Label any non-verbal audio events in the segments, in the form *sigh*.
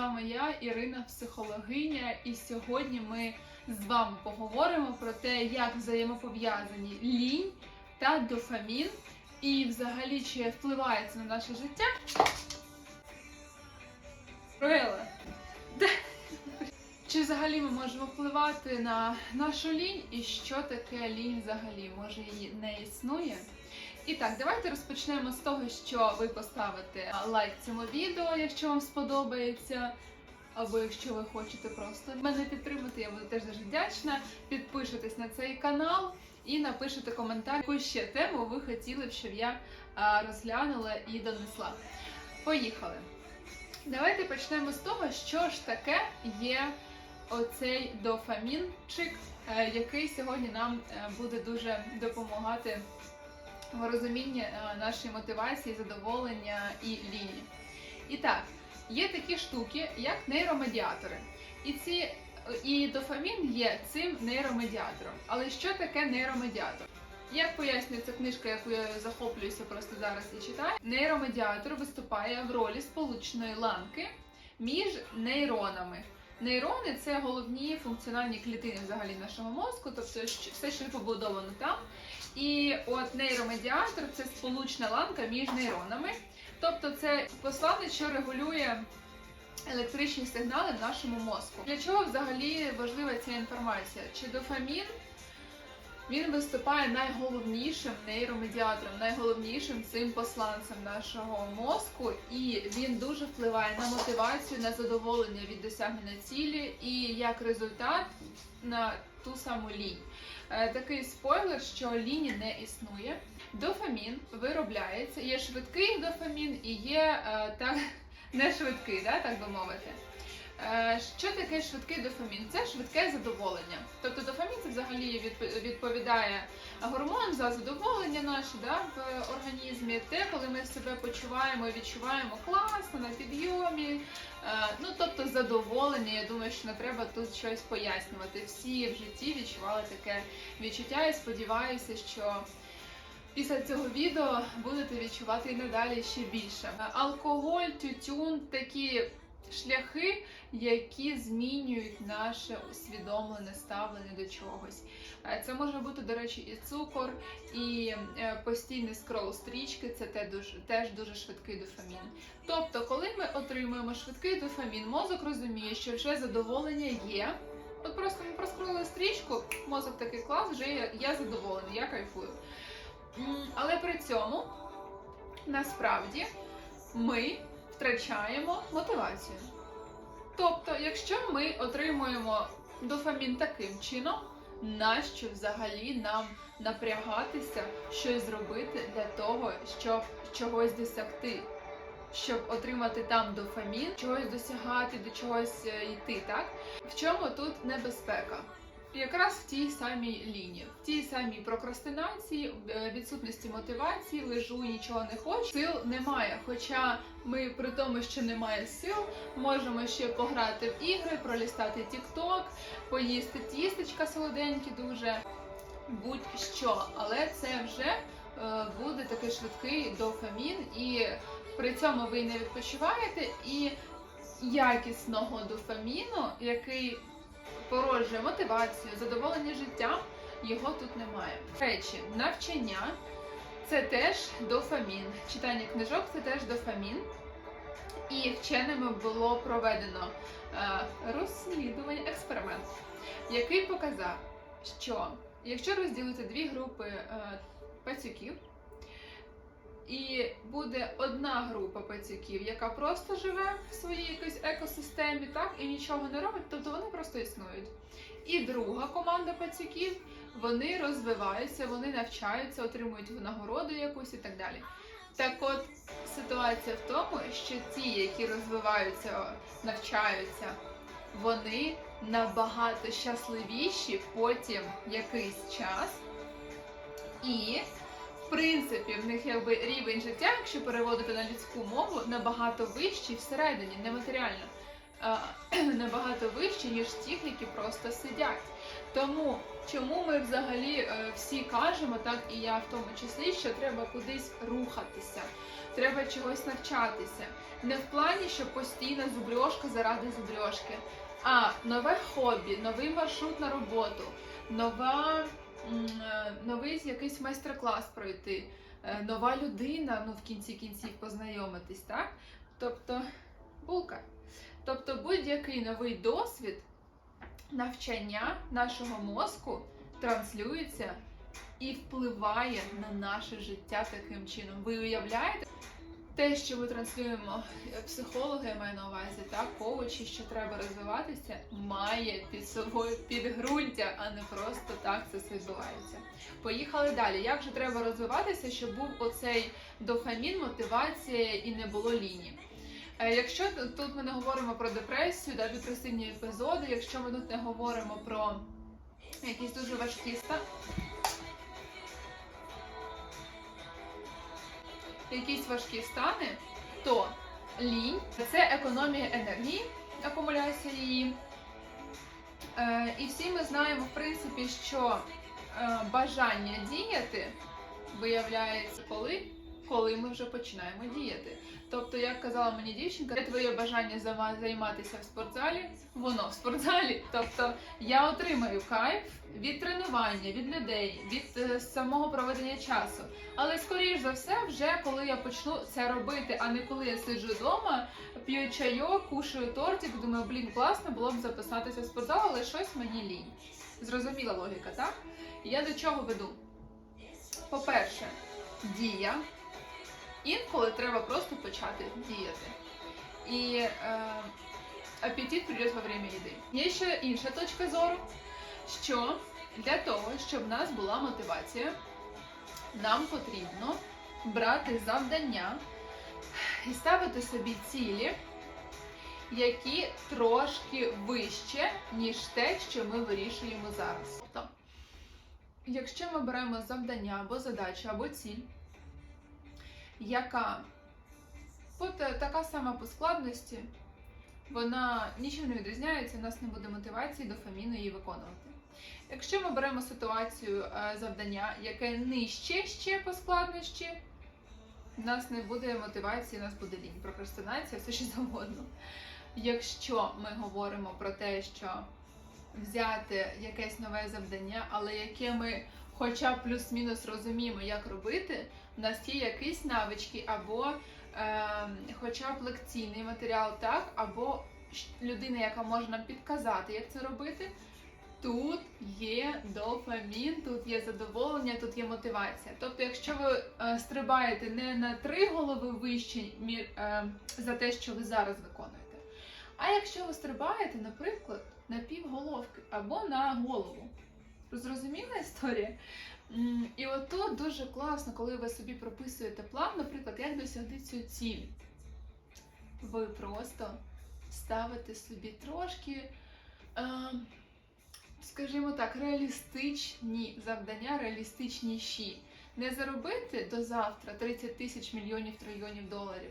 вами я, Ірина, психологиня, і сьогодні ми з вами поговоримо про те, як взаємопов'язані лінь та дофамін, і взагалі чи впливає це на наше життя. Роела. Чи взагалі ми можемо впливати на нашу лінь і що таке лінь взагалі? Може її не існує? І так, давайте розпочнемо з того, що ви поставите лайк цьому відео, якщо вам сподобається. Або якщо ви хочете просто мене підтримати, я буду теж дуже вдячна. Підпишитесь на цей канал і напишете коментар, яку ще тему ви хотіли б, щоб я розглянула і донесла. Поїхали! Давайте почнемо з того, що ж таке є оцей дофамінчик, е, який сьогодні нам е, буде дуже допомагати в розумінні е, нашої мотивації, задоволення і лінії. І так, є такі штуки, як нейромедіатори. І ці і дофамін є цим нейромедіатором. Але що таке нейромедіатор? Як пояснює ця книжка, яку я захоплююся просто зараз і читаю, нейромедіатор виступає в ролі сполучної ланки між нейронами. Нейрони це головні функціональні клітини взагалі нашого мозку, тобто все, що побудовано там. І от нейромедіатор це сполучна ланка між нейронами. Тобто це посланець, що регулює електричні сигнали в нашому мозку. Для чого взагалі важлива ця інформація? Чи дофамін він виступає найголовнішим нейромедіатором, найголовнішим цим посланцем нашого мозку, і він дуже впливає на мотивацію, на задоволення від досягнення цілі, і як результат на ту саму лінь. Е, Такий спойлер, що лінії не існує. Дофамін виробляється. Є швидкий дофамін і є е, так *laughs* не швидкий, да, так би мовити. Е, Що таке швидкий дофамін? Це швидке задоволення. Тобто дофамін це взагалі відп- відповідає гормон за задоволення наше да, в організмі. Те, коли ми себе почуваємо і відчуваємо класно на підйомі. Е, Ну тобто задоволення. Я думаю, що не треба тут щось пояснювати. Всі в житті відчували таке відчуття і сподіваюся, що. Після цього відео будете відчувати і надалі ще більше. Алкоголь, тютюн такі шляхи, які змінюють наше усвідомлене ставлення до чогось. Е, Це може бути, до речі, і цукор, і е, постійний скрол стрічки це теж дуже швидкий дофамін. Тобто, коли ми отримуємо швидкий дофамін, мозок розуміє, що вже задоволення є. От просто ми проскролили стрічку, мозок такий клас, вже я, я задоволений, я кайфую. Але при цьому насправді ми втрачаємо мотивацію. Тобто, якщо ми отримуємо дофамін таким чином, нащо взагалі нам напрягатися, щось зробити для того, щоб чогось досягти? Щоб отримати там дофамін, чогось досягати, до чогось е, йти, так? В чому тут небезпека? Якраз в тій самій лінії, в тій самій прокрастинації, е, відсутності мотивації, лежу, нічого не хочу. Сил немає. Хоча ми при тому, що немає сил, можемо ще пограти в ігри, пролістати тік-ток, поїсти тістечка солоденькі, дуже будь-що. Але це вже е, буде такий швидкий дофамін, і при цьому ви не відпочиваєте і якісного дофаміну, який породжує мотивацію, задоволення життям, його тут немає. Речі, навчання це теж дофамін. Читання книжок це теж дофамін. І вченими було проведено е, розслідування, експеримент, який показав, що якщо розділити дві групи е, пацюків, і буде одна група пацюків, яка просто живе в своїй якійсь екосистемі, так і нічого не робить, тобто вони просто існують. І друга команда пацюків, вони розвиваються, вони навчаються, отримують винагороду якусь і так далі. Так от ситуація в тому, що ті, які розвиваються, навчаються, вони набагато щасливіші потім якийсь час. І принципі, в них якби рівень життя, якщо переводити на людську мову, набагато вищий всередині, нематеріально. *clears throat* Набагато вищий, ніж тих, які просто сидять. Тому чому ми взагалі е, всі кажемо, так і я в тому числі, що треба кудись рухатися, треба чогось навчатися. Не в плані, що постійно зубрьошка заради зубрьошки, а нове хобі, новий маршрут на роботу, нова, новий якийсь майстер-клас пройти, е, нова людина, ну в кінці кінців познайомитись, так? Тобто булка. Тобто будь-який новий досвід навчання нашого мозку транслюється і впливає на наше життя таким чином. Ви уявляєте? Те, що ми транслюємо, е, психологи маю на увазі, так, коучі, що треба розвиватися, має під собою підґрунтя, а не просто так це все відбувається. Поїхали далі. Як же треба розвиватися, щоб був оцей дофамін, мотивація і не було ліні? Е, Якщо тут ми не говоримо про депресію, да, депресивні епізоди, якщо ми тут не говоримо про якісь дуже важкі ста... якісь важкі стани, то лінь це економія енергії, акумуляція її. Е, і всі ми знаємо, в принципі, що е, бажання діяти виявляється коли? Коли ми вже починаємо діяти. Тобто, як казала мені дівчинка, де твоє бажання займатися в спортзалі, воно в спортзалі. Тобто я отримаю кайф від тренування, від людей, від е, самого проведення часу. Але скоріш за все, вже коли я почну це робити, а не коли я сиджу вдома, п'ю чайок, кушаю тортик, думаю, блін, класно було б записатися в спортзал, але щось мені лінь. Зрозуміла логіка, так? Я до чого веду? По-перше, дія. Інколи треба просто почати діяти. І е, апетит прийде во время їди. Є ще інша точка зору, що для того, щоб в нас була мотивація, нам потрібно брати завдання і ставити собі цілі, які трошки вище, ніж те, що ми вирішуємо зараз. Тобто, якщо ми беремо завдання або задачу, або ціль, яка от, е, така сама по складності, вона нічим не відрізняється, у нас не буде мотивації дофаміну її виконувати. Якщо ми беремо ситуацію е, завдання, яке нижче ще по складності, у нас не буде мотивації, у нас буде лінь, прокрастинація, все що завгодно. Якщо ми говоримо про те, що взяти якесь нове завдання, але яке ми хоча плюс-мінус розуміємо, як робити, у нас є якісь навички, або е, хоча б лекційний матеріал, так, або людина, яка може нам підказати, як це робити. Тут є дофамін, тут є задоволення, тут є мотивація. Тобто, якщо ви е, стрибаєте не на три голови вище е, за те, що ви зараз виконуєте, а якщо ви стрибаєте, наприклад, на півголовки або на голову. Зрозуміла історія? І отут дуже класно, коли ви собі прописуєте план, наприклад, як досягти цю ціль. Ви просто ставите собі трошки, е, скажімо так, реалістичні завдання, реалістичніші. Не заробити до завтра 30 тисяч мільйонів трильйонів доларів.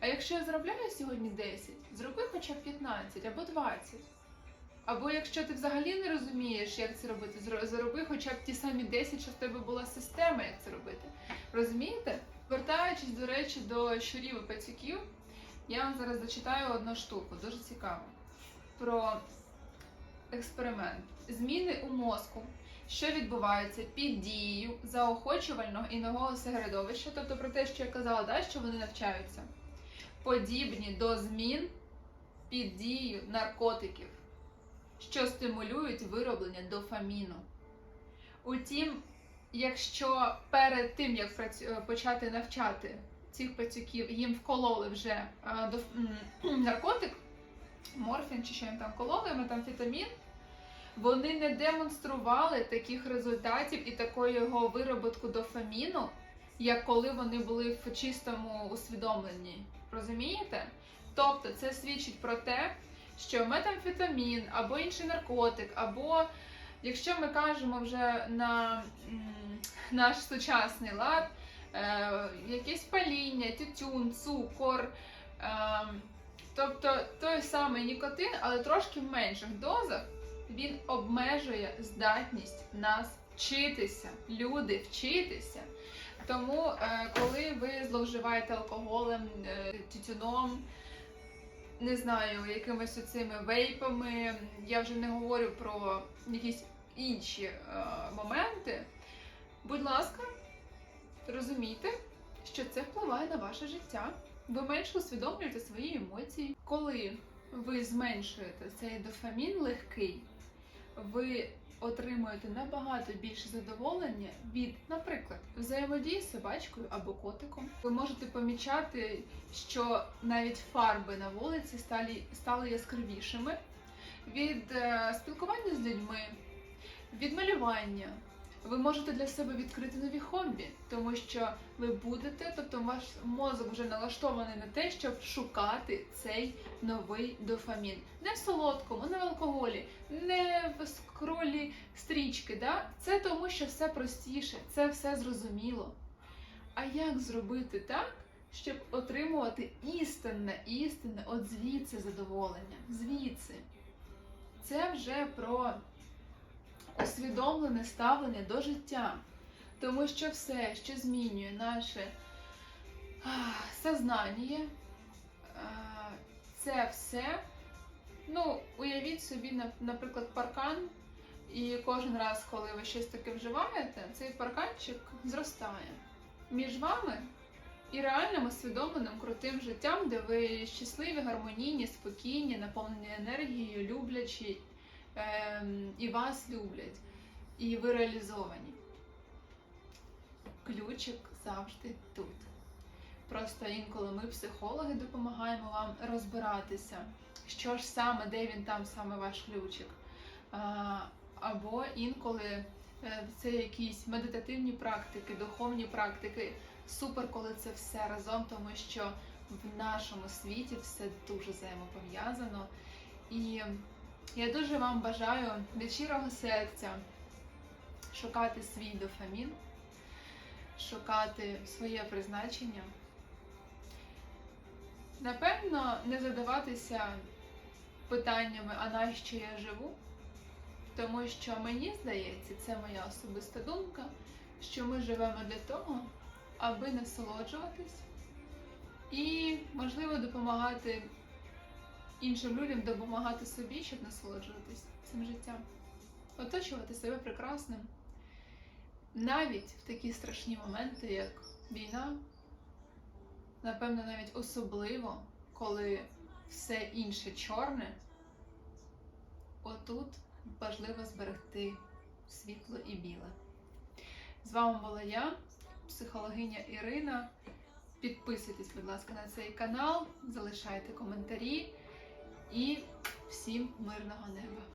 А якщо я заробляю сьогодні 10, зроби хоча б 15 або 20. Або якщо ти взагалі не розумієш, як це робити, зароби хоча б ті самі 10, щоб в тебе була система, як це робити. Розумієте? Вертаючись, до речі, до щурів і пацюків, я вам зараз зачитаю одну штуку, дуже цікаву. Про експеримент. Зміни у мозку, що відбуваються під дією заохочувального і нового середовища, тобто про те, що я казала, да, що вони навчаються, подібні до змін під дією наркотиків що стимулюють вироблення дофаміну. Утім, якщо перед тим, як е, почати навчати цих пацюків, їм вкололи вже е, наркотик, морфін чи що їм там кололи, метамфетамін, вони не демонстрували таких результатів і такої його вироботку дофаміну, як коли вони були в чистому усвідомленні. Розумієте? Тобто це свідчить про те, що метамфетамін або інший наркотик, або якщо ми кажемо вже на наш сучасний лад, е, якесь паління, тютюн, цукор, е, тобто той самий нікотин, але трошки в менших дозах, Він обмежує здатність нас вчитися, люди вчитися. Тому, е, коли ви зловживаєте алкоголем, тютюном, не знаю, якимись оцими вейпами, я вже не говорю про якісь інші е, моменти. Будь ласка, розумійте, що це впливає на ваше життя. Ви менше усвідомлюєте свої емоції. Коли ви зменшуєте цей дофамін легкий, ви отримуєте набагато більше задоволення від, наприклад, взаємодії з собачкою або котиком. Ви можете помічати, що навіть фарби на вулиці стали, стали яскравішими від е, спілкування з людьми, від малювання. Ви можете для себе відкрити нові хобі, тому що ви будете, тобто ваш мозок вже налаштований на те, щоб шукати цей новий дофамін. Не в солодкому, не в алкоголі, не в скролі стрічки. Да? Це тому, що все простіше, це все зрозуміло. А як зробити так, щоб отримувати істинне, істинне, от звідси задоволення? Звідси. Це вже про усвідомлене ставлення до життя. Тому що все, що змінює наше сознання, це все. Ну, уявіть собі, на- наприклад, паркан, і кожен раз, коли ви щось таке вживаєте, цей парканчик зростає між вами і реальним усвідомленим крутим життям, де ви щасливі, гармонійні, спокійні, наповнені енергією, люблячі, і вас люблять, і ви реалізовані. Ключик завжди тут. Просто інколи ми, психологи, допомагаємо вам розбиратися, що ж саме, де він там саме ваш ключик. Або інколи е, це якісь медитативні практики, духовні практики. Супер, коли це все разом, тому що в нашому світі все дуже взаємопов'язано. І я дуже вам бажаю від щирого серця шукати свій дофамін, шукати своє призначення. Напевно, не задаватися питаннями, а нащо я живу? Тому що мені здається, це моя особиста думка, що ми живемо для того, аби насолоджуватись і, можливо, допомагати іншим людям, допомагати собі, щоб насолоджуватись цим життям, оточувати себе прекрасним. Навіть в такі страшні моменти, як війна, напевно, навіть особливо, коли все інше чорне, отут важливо зберегти світло і біле. З вами була я, психологиня Ірина. Підписуйтесь, будь ласка, на цей канал, залишайте коментарі і всім мирного неба!